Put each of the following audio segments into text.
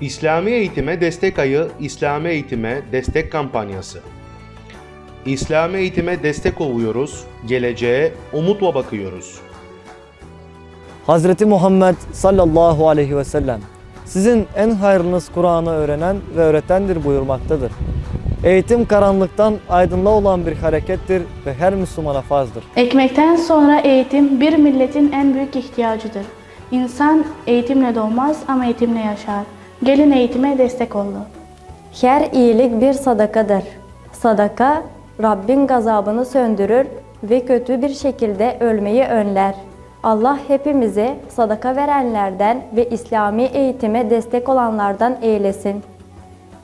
İslami Eğitime Destek Ayı İslami Eğitime Destek Kampanyası İslami Eğitime destek oluyoruz, geleceğe umutla bakıyoruz. Hazreti Muhammed sallallahu aleyhi ve sellem sizin en hayırlınız Kur'an'ı öğrenen ve öğretendir buyurmaktadır. Eğitim karanlıktan aydınlığa olan bir harekettir ve her Müslümana farzdır. Ekmekten sonra eğitim bir milletin en büyük ihtiyacıdır. İnsan eğitimle doğmaz ama eğitimle yaşar. Gelin eğitime destek olun. Her iyilik bir sadakadır. Sadaka Rabbin gazabını söndürür ve kötü bir şekilde ölmeyi önler. Allah hepimizi sadaka verenlerden ve İslami eğitime destek olanlardan eylesin.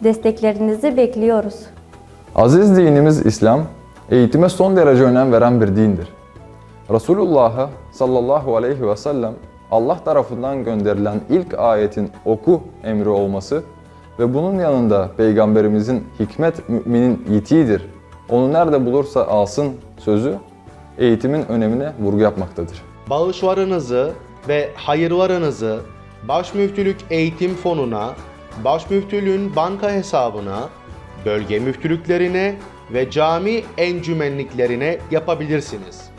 Desteklerinizi bekliyoruz. Aziz dinimiz İslam, eğitime son derece önem veren bir dindir. Resulullah sallallahu aleyhi ve sellem Allah tarafından gönderilen ilk ayetin oku emri olması ve bunun yanında Peygamberimizin hikmet müminin yitiğidir, onu nerede bulursa alsın sözü eğitimin önemine vurgu yapmaktadır. Bağışlarınızı ve hayırlarınızı Başmüftülük Eğitim Fonu'na, Başmüftülüğün banka hesabına, bölge müftülüklerine ve cami encümenliklerine yapabilirsiniz.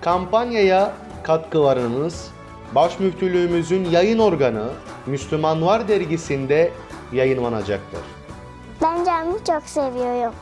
Kampanyaya katkılarınız Başmüftülüğümüzün yayın organı Müslüman Var dergisinde yayınlanacaktır. Ben camimi çok seviyorum.